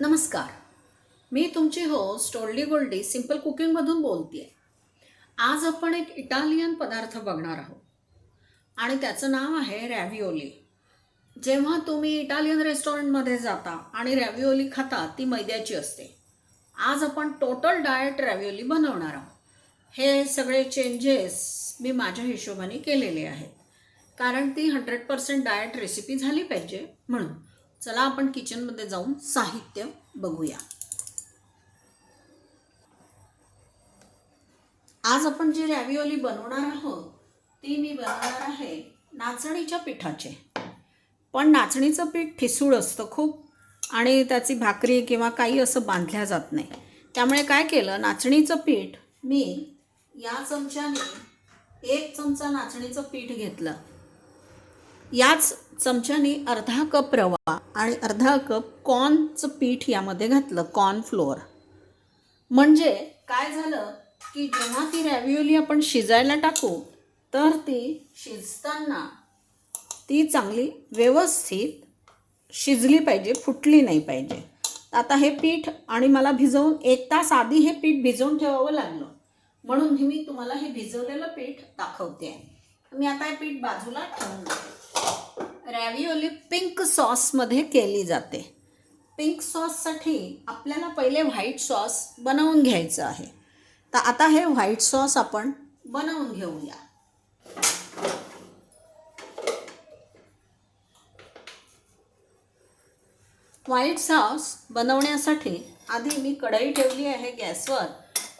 नमस्कार. मी तुमची होस्ट ओल्डी गोल्डी सिंपल कुकिंगमधून बोलते आहे आज आपण एक इटालियन पदार्थ बघणार आहोत. आणि त्याचं नाव आहे रॅव्हिओली. जेव्हा तुम्ही इटालियन रेस्टॉरंटमध्ये जाता आणि रॅव्हिओली खाता ती मैद्याची असते. आज आपण टोटल डाएट रॅव्हिओली बनवणार आहोत. हे सगळे चेंजेस मी माझ्या हिशोबाने केलेले आहेत. कारण ती हंड्रेड पर्सेंट डाएट रेसिपी झाली पाहिजे म्हणून. चला आपण किचनमध्ये जाऊन साहित्य बघूया. आज आपण जी रॅव्हिओली बनवणार आहोत ती मी बनवणार आहे नाचणीच्या पिठाचे. पण नाचणीचं पीठ ठिसूळ असतं खूप आणि त्याची भाकरी किंवा काही असं बांधल्या जात नाही. त्यामुळे काय केलं नाचणीचं पीठ मी या चमच्याने एक चमचा नाचणीचं पीठ घेतलं. याच चमच्याने अर्धा कप रवा आणि अर्धा कप कॉर्नचं पीठ यामध्ये घातलं कॉर्न फ्लोअर. म्हणजे काय झालं की जेव्हा ती रॅव्हिओली आपण शिजायला टाकू तर ती शिजताना ती चांगली व्यवस्थित शिजली पाहिजे फुटली नाही पाहिजे. आता हे पीठ आणि मला भिजवून एक तास आधी हे पीठ भिजवून ठेवावं लागलं. म्हणून मी तुम्हाला हे भिजवलेलं पीठ दाखवते. मी आता हे पीठ बाजूला ठेवून देते. रॅव्हिओली पिंक सॉसमध्ये केली जाते. पिंक सॉससाठी आपल्याला पहिले व्हाईट सॉस बनवून घ्यायचं आहे. तर आता हे व्हाईट सॉस आपण बनवून घेऊया. व्हाईट सॉस बनवण्यासाठी आधी मी कढई ठेवली आहे गॅसवर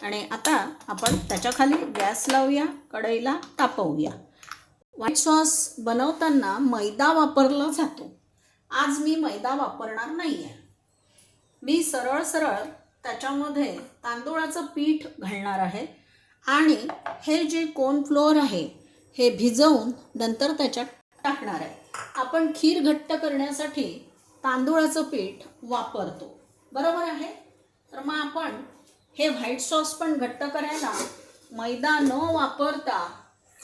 आणि आता आपण त्याच्याखाली गॅस लावूया कढईला तापवूया. व्हाईट सॉस बनवताना मैदा वापरला जातो. आज मी मैदा वापरणार नाही आहे मी सरळ सरळ त्याच्यामध्ये तांदूळाचं पीठ घालणार आहे आणि हे जे कोर्नफ्लोअर आहे हे भिजवून नंतर त्याच्यात टाकणार आहे. आपण खीर घट्ट करण्यासाठी तांदूळाचं पीठ वापरतो. बरोबर आहे? तर मग आपण हे व्हाईट सॉस पण घट्ट करायला मैदा न वापरता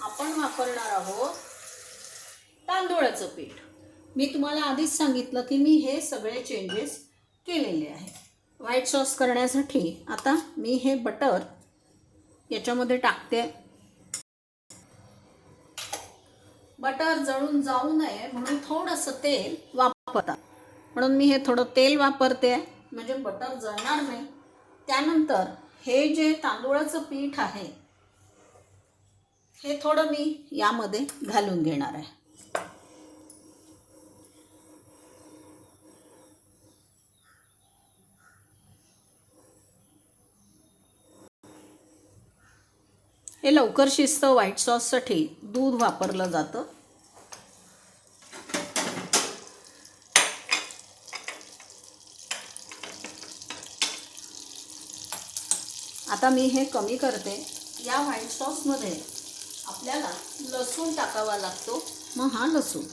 आपण वापरणार आहोत तांदूळाचं पीठ. मी तुम्हाला आधीच सांगितलं की मी हे सगळे चेंजेस केलेले आहे व्हाईट सॉस करण्यासाठी आता मी हे बटर याच्यामध्ये टाकते. बटर जळून जाऊ नये म्हणून थोडंसं तेल वापरतात. म्हणून मी हे थोडं तेल वापरते. म्हणजे बटर जळणार नाही. त्यानंतर हे जे तांदूळाचं पीठ आहे हे थोडं मी यामध्ये घालून घेणार आहे. हे लवकर शिजतं व्हाईट सॉससाठी दूध वापरलं जातं. आता मी हे कमी करते. या व्हाईट सॉसमध्ये आपल्याला लसूण टाकावा लागतो. मग हा लसूण.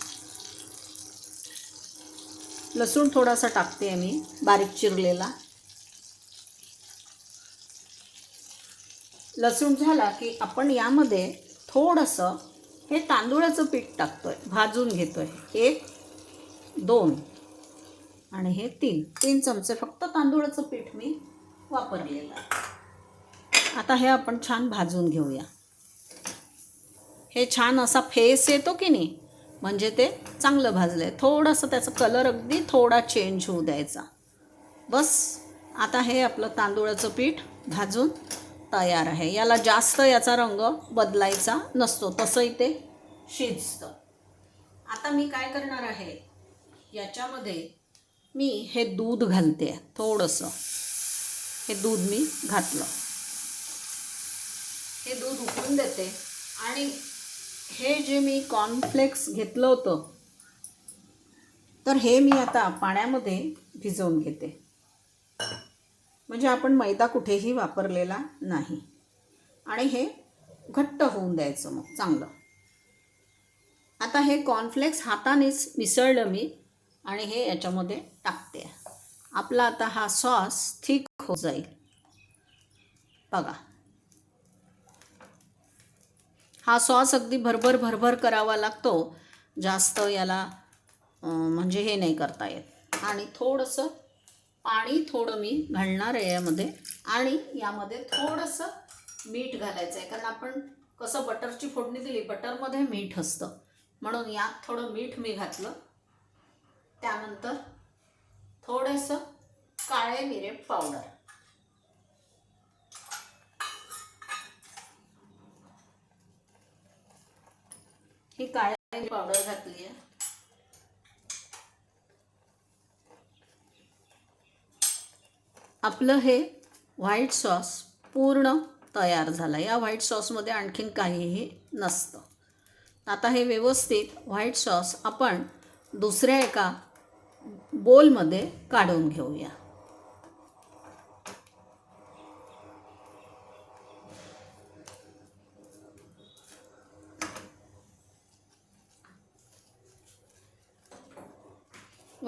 लसूण थोडासा टाकते मी बारीक चिरलेला. लसूण झाला की आपण यामध्ये थोडंसं हे तांदूळाचं पीठ टाकतोय भाजून घेतोय. एक दोन आणि हे तीन. तीन चमचे फक्त तांदूळाचं पीठ मी वापरलेलं आता हे आपण छान भाजून घेऊया. हे छान असा फेस येतो की नाही? म्हणजे ते चांगलं भाजलं आहे थोडंसं त्याचा कलर अगदी थोडा चेंज होऊ द्यायचा. बस आता हे आपलं तांदूळाचं पीठ भाजून तयार आहे. याला जास्त याचा रंग बदलायचा नसतो. तसंही ते शिजतं. आता मी काय करणार आहे? याच्यामध्ये मी हे दूध घालते थोडंसं. हे दूध मी घातलं. हे दूध उकळून देते आणि हे जे मी कॉर्नफ्लेक्स घेतलं होतं तर हे मी आता पाण्यामध्ये भिजवून घेते. म्हणजे आपण मैदा कुठेही वापरलेला नाही. आणि हे घट्ट होऊन द्यायचं मग चांगलं. आता हे कॉर्नफ्लेक्स हातानेच मिसळलं मी आणि हे याच्यामध्ये टाकते. आपला आता हा सॉस थिक होत जाईल. बघा. हा सॉस अगदी भरभर भरभर करावा लागतो. जास्त याला म्हणजे हे नाही करता येत. आणि थोडंसं पाणी थोडं मी घालणार आहे यामध्ये. आणि यामध्ये थोडंसं मीठ घालायचं आहे कारण आपण कसं बटरची फोडणी दिली बटरमध्ये मीठ असतं. म्हणून यात थोडं मीठ मी घातलं. त्यानंतर थोडंसं काळे मिरे पावडर. ही काळ्या पावडर घातली आहे. आपलं हे व्हाईट सॉस पूर्ण तयार झालं. या व्हाईट सॉसमध्ये आणखीन काहीही नसतं. आता हे व्यवस्थित व्हाईट सॉस आपण दुसऱ्या एका बोलमध्ये काढून घेऊया.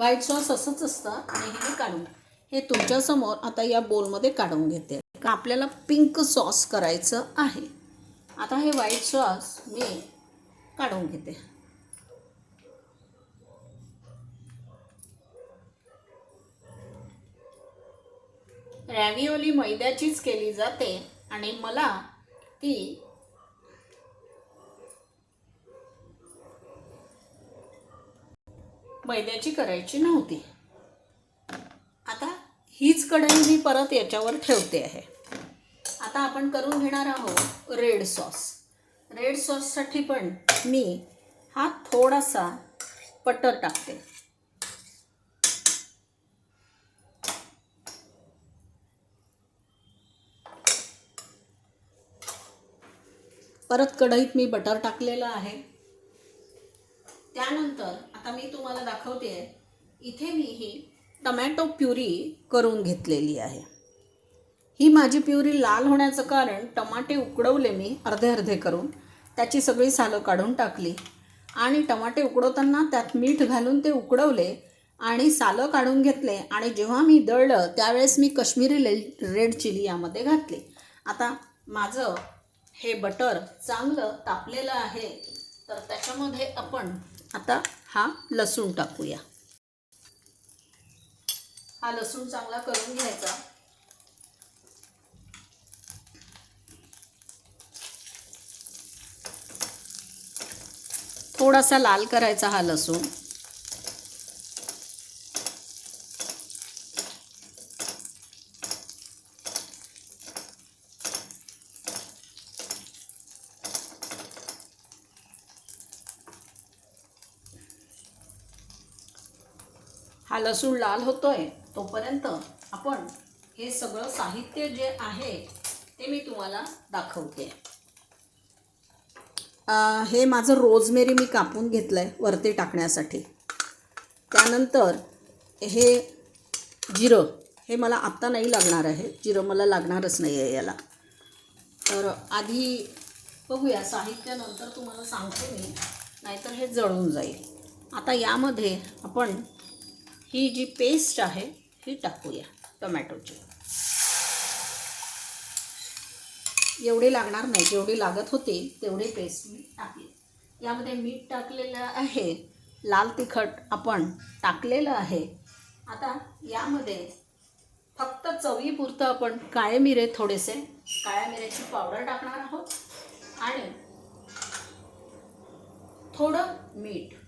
व्हाईट सॉस असंच असतं आणि हे काढून हे तुमच्यासमोर आता या बोलमध्ये काढून घेते. का आपल्याला पिंक सॉस करायचं आहे. आता हे व्हाईट सॉस मी काढून घेते. रॅविओली मैद्याचीच केली जाते आणि मला ती मैद्याची करायची नव्हती. आता हीच कढई मी परत याच्यावर ठेवते आहे. आता आपण करून घेणार आहोत रेड सॉस. रेड सॉससाठी पण मी हा थोडासा बटर टाकते. परत कढईत मी बटर टाकलेलं आहे. त्यानंतर आता मी तुम्हाला दाखवते. इथे मी ही टमॅटो प्युरी करून घेतलेली आहे. ही माझी प्युरी लाल होण्याचं कारण टमाटे उकडवले मी अर्धे अर्धे करून. त्याची सगळी सालं काढून टाकली. आणि टमाटे उकडवताना त्यात मीठ घालून ते उकडवले आणि सालं काढून घेतले. आणि जेव्हा मी दळलं त्यावेळेस मी कश्मीरी ले रेड चिली यामध्ये घातली. आता माझं हे बटर चांगलं तापलेलं आहे. तर त्याच्यामध्ये आपण आता हा लसूण टाकूया. हा लसूण चांगला करून घ्यायचा. थोडासा लाल करायचा हा लसूण. हा लसूण लाल होतोय तोपर्यंत आपण हे सगळं साहित्य जे आहे ते मी तुम्हाला दाखवते. हे माझं रोजमेरी मी कापून घेतलं आहे वरती टाकण्यासाठी. त्यानंतर हे जिरं हे मला आत्ता नाही लागणार आहे जिरं मला लागणारच नाही आहे याला. तर आधी बघूया साहित्य नंतर तुम्हाला सांगते मी नाहीतर हे जळून जाईल. आता यामध्ये आपण ही जी पेस्ट आहे ही टाकूया टोमॅटोची. एवढी लागणार नाही जेवढी लागत होती तेवढी पेस्ट मी टाकली. यामध्ये मीठ टाकलेलं आहे लाल तिखट आपण टाकलेलं आहे. आता यामध्ये फक्त चवीपुरतं आपण काळे मिरे थोडेसे काळ्या मिऱ्याची पावडर टाकणार आहोत आणि थोडं मीठ.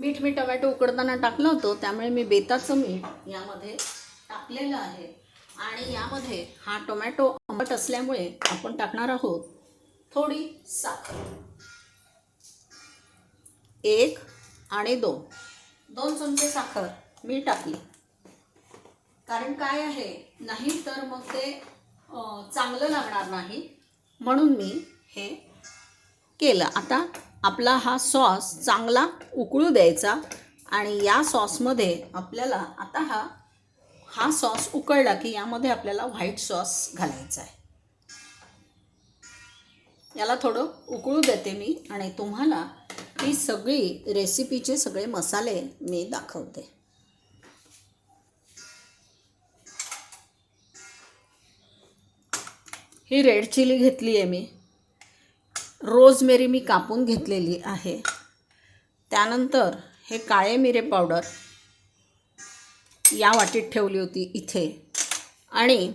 मीठ मी टोमॅटो उकडताना टाकलं होतं त्यामुळे मी बेताचं मीठ यामध्ये टाकलेलं आहे. आणि यामध्ये हा टोमॅटो आंबट असल्यामुळे आपण टाकणार आहोत थोडी साखर. एक आणि दोन. दोन चमचे साखर मी टाकली. कारण काय आहे नाही तर मग ते चांगलं लागणार नाही. म्हणून मी हे केलं. आता आपला हा सॉस चांगला उकळू द्यायचा आणि या सॉसमध्ये आपल्याला आता हा हा सॉस उकळला की यामध्ये आपल्याला व्हाईट सॉस घालायचा आहे. याला थोडं उकळू देते मी आणि तुम्हाला ही सगळी रेसिपीचे सगळे मसाले मी दाखवते. ही रेड चिली घेतली आहे मी. रोजमेरी मी कापून घेतलेली आहे. त्यानंतर हे काळे मिरे पावडर या वाटीत ठेवली होती इथे. आणि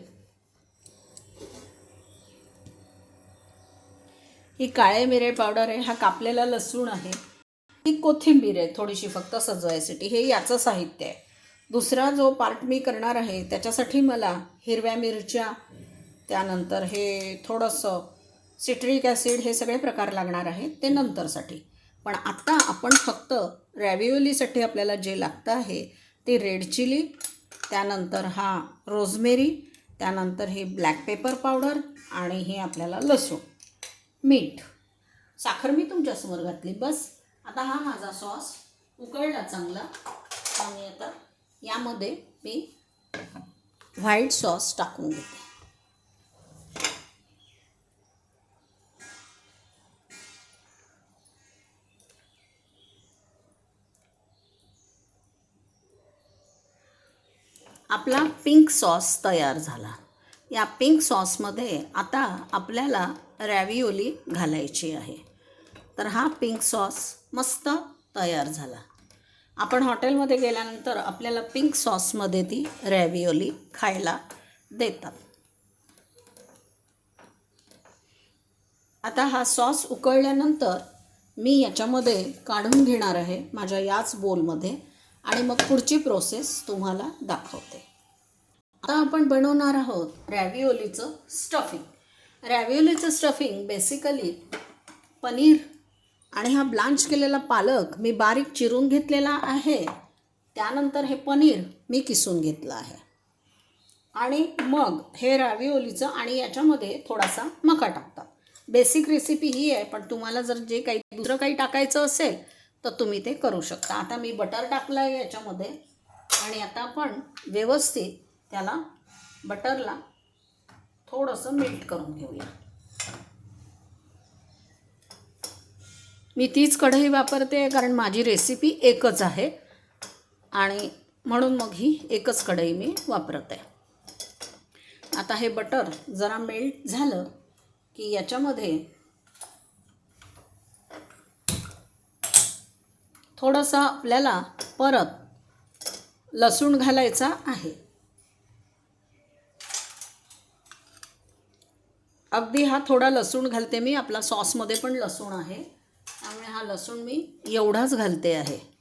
ही काळे मिरे पावडर आहे हा कापलेला लसूण आहे. ही कोथिंबीर आहे थोडीशी फक्त सजवायसाठी. हे याचं साहित्य आहे. दुसरा जो पार्ट मी करणार आहे त्याच्यासाठी मला हिरव्या मिरच्या त्यानंतर हे थोडंसं सिट्रिक ॲसिड हे सगळे प्रकार लागणार आहेत ते नंतरसाठी. पण आत्ता आपण फक्त रॅविओलीसाठी आपल्याला जे लागतं आहे ते रेड चिली त्यानंतर हा रोजमेरी त्यानंतर हे ब्लॅक पेपर पावडर आणि हे आपल्याला लसूण. मीठ. साखर मी तुमच्यासमोर घातली. बस. आता हा माझा सॉस उकळला चांगला. आणि आता यामध्ये मी व्हाईट सॉस टाकून घेते. आपला पिंक सॉस तयार झाला. या पिंक सॉसमध्ये आता आपल्याला रॅविओली घालायची आहे. तर हा पिंक सॉस मस्त तयार झाला. आपण हॉटेलमध्ये गेल्यानंतर आपल्याला पिंक सॉसमध्ये ती रॅविओली खायला देतात. आता हा सॉस उकळल्यानंतर मी याच्यामध्ये काढून घेणार आहे माझ्या याच बोलमध्ये आणि मग पुढची प्रोसेस तुम्हाला दाखवते. आता आपण बनवणार आहोत रॅव्हिओलीचं स्टफिंग रॅव्हिओलीचं स्टफिंग बेसिकली पनीर आणि हा ब्लांच केलेला पालक मी बारीक चिरून घेतलेला आहे. त्यानंतर हे पनीर मी किसून घेतलं आहे. आणि मग हे रॅव्हिओलीचं आणि याच्यामध्ये थोडासा मका टाकतात. बेसिक रेसिपी ही आहे पण तुम्हाला जर जे काही दुसरं काही टाकायचं असेल तर तुम्ही ते करू शकता. आता मी बटर टाकलं आहे याच्यामध्ये आणि आता आपण व्यवस्थित त्याला बटरला थोडंसं मेल्ट करून घेऊया. मी तीच कढई वापरते कारण माझी रेसिपी एकच आहे आणि म्हणून मग ही एकच कढई मी वापरते. आता हे बटर जरा मेल्ट झालं की याच्यामध्ये थोडंसं आपल्याला परत लसूण घालायचा आहे. अगदी हा थोडा लसूण घालते मी. आपला सॉसमध्ये पण लसूण आहे. त्यामुळे हा लसूण मी एवढाच घालते आहे.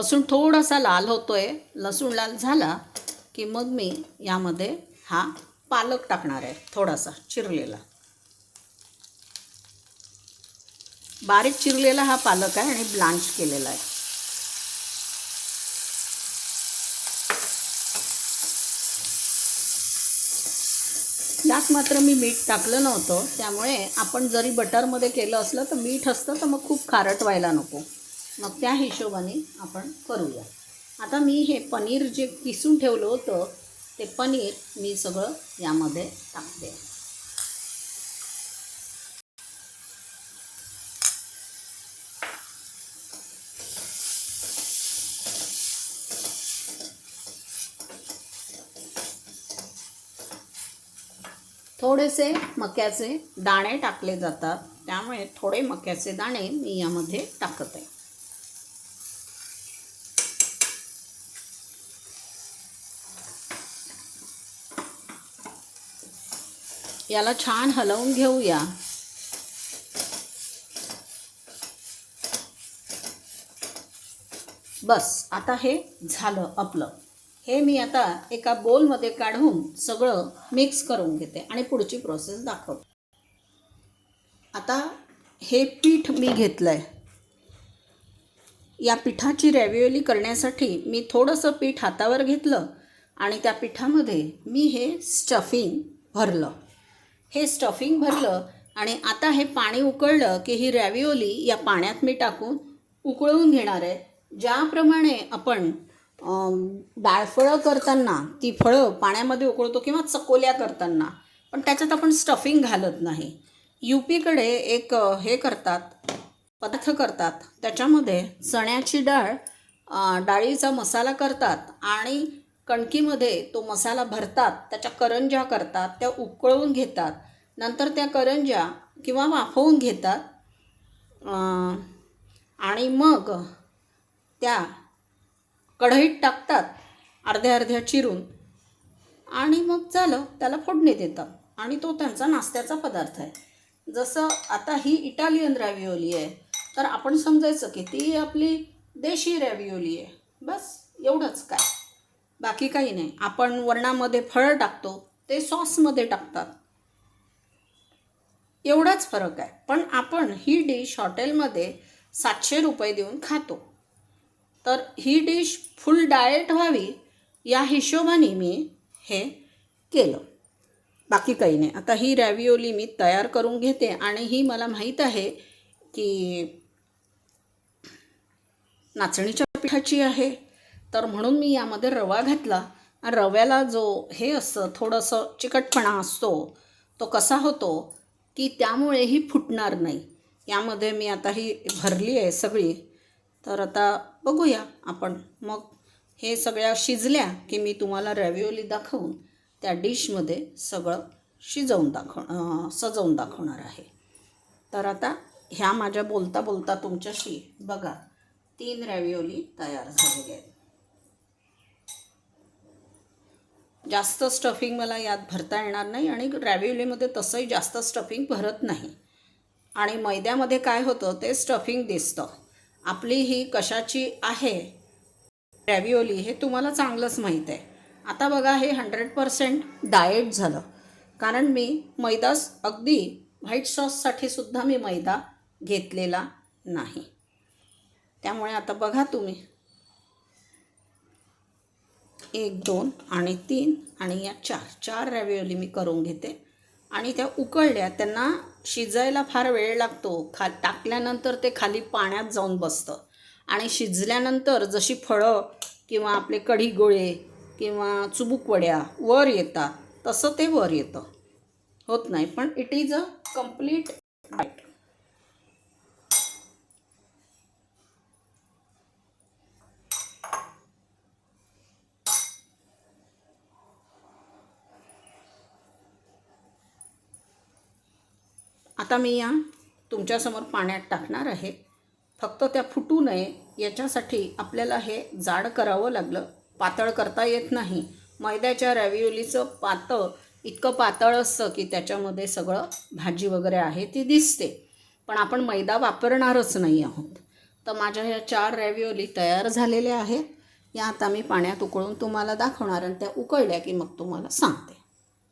लसूण थोडासा लाल होतोय. लसूण लाल झाला की मग मी यामध्ये हा पालक टाकणार आहे थोडासा चिरलेला. बारीक चिरलेला हा पालक आहे आणि ब्लांच केलेला आहे. यात मात्र मी मीठ टाकलं नव्हतं त्यामुळे आपण जरी बटरमध्ये केलं असलं तर मीठ असतं तर मग खूप खारट व्हायला नको. मग त्या हिशोबाने आपण करूया. आता मी हे पनीर जे किसून ठेवलं होतं ते पनीर मी सगळं यामध्ये टाकते. थोडेसे मक्याचे दाणे टाकले जातात त्यामुळे थोडे मक्याचे दाणे मी यामध्ये टाकत. आहे याला छान हलवून घेऊया. बस आता हे झालं आपलं. हे मी आता एका बोलमध्ये काढून सगळं मिक्स करून घेते आणि पुढची प्रोसेस दाखवते. आता हे पीठ मी घेतलं आहे या पिठाची रॅव्हिओली करण्यासाठी मी थोडंसं पीठ हातावर घेतलं आणि त्या पिठामध्ये मी हे स्टफिंग भरलं. हे स्टफिंग भरलं आणि आता हे पाणी उकळलं की ही रॅव्हिओली या पाण्यात मी टाकून उकळवून घेणार आहे. ज्याप्रमाणे आपण डाळफळं करताना ती फळं पाण्यामध्ये उकळतो किंवा चकोल्या करताना पण त्याच्यात आपण स्टफिंग घालत नाही. यू पीकडे एक हे करतात पदार्थ करतात. त्याच्यामध्ये चण्याची डाळ डाळीचा मसाला करतात आणि कणकीमध्ये तो मसाला भरतात त्याच्या करंज्या करतात त्या उकळवून घेतात नंतर त्या करंज्या किंवा वाफवून घेतात आणि मग त्या कढईत टाकतात अर्ध्या अर्ध्या चिरून आणि मग झालं त्याला फोडणी देतात. आणि तो त्यांचा नाश्त्याचा पदार्थ आहे. जसं आता ही इटालियन रॅव्हिओली आहे तर आपण समजायचं की ती आपली देशी रॅव्हिओली आहे. बस एवढंच काय. बाकी काही नाही. आपण वरणामध्ये फळं टाकतो ते सॉसमध्ये टाकतात. एवढाच फरक आहे. पण आपण ही डिश हॉटेलमध्ये सातशे रुपये देऊन खातो. तर ही डिश फुल डाएट व्हावी या हिशोबाने मी हे केलं. बाकी काही नाही. आता ही रॅविओली मी तयार करून घेते आणि ही मला माहीत आहे की नाचणीच्या पिठाची आहे. तर म्हणून मी यामध्ये रवा घातला. आणि रव्याला जो हे असतं थोडंसं चिकटपणा असतो तो कसा होतो की त्यामुळे ही फुटणार नाही. यामध्ये मी आता ही भरली आहे सगळी. तर आता बघूया आपण. मग हे सगळ्या शिजल्या की मी तुम्हाला रॅव्हिओली दाखवून त्या डिशमध्ये सगळं शिजवून दाखव सजवून दाखवणार आहे. तर आता ह्या माझ्या बोलता बोलता तुमच्याशी बघा तीन रॅव्हिओली तयार झालेल्या आहेत. जास्त स्टफिंग मला यात भरता येणार नाही आणि रॅविओलीमध्ये तसंही जास्त स्टफिंग भरत नाही. आणि मैद्यामध्ये काय होतं ते स्टफिंग दिसतं. आपली ही कशाची आहे रॅव्हिओली हे तुम्हाला चांगलंच माहीत आहे. आता बघा हे हंड्रेड पर्सेंट डाएट झालं. कारण मी मैदा अगदी व्हाईट सॉससाठी सुद्धा मी मैदा घेतलेला नाही. त्यामुळे आता बघा तुम्ही. एक दोन आणि तीन आणि या चार चार रॅव्हिओली मी करून घेते. आणि त्या उकळल्या त्यांना शिजायला फार वेळ लागतो. खा टाकल्यानंतर ते खाली पाण्यात जाऊन बसतं. आणि शिजल्यानंतर जशी फळं किंवा आपले कढी गोळे किंवा चुबुकवड्या वर येतात तसं ते वर येतं. होत नाही पण it is a complete diet आता मी या तुमच्यासमोर पाण्यात टाकणार आहे. फक्त त्या फुटू नये. याच्यासाठी आपल्याला हे जाड करावं लागलं. पातळ करता येत नाही. मैद्याच्या रॅव्हिओलीचं पातळ इतकं पातळ असतं की त्याच्यामध्ये सगळं भाजी वगैरे आहे ती दिसते. पण आपण मैदा वापरणारच नाही आहोत. तर माझ्या ह्या चार रॅव्हिओली तयार झालेल्या आहेत. या आता मी पाण्यात उकळून तुम्हाला दाखवणार आणि त्या उकळल्या की मग तुम्हाला सांगते.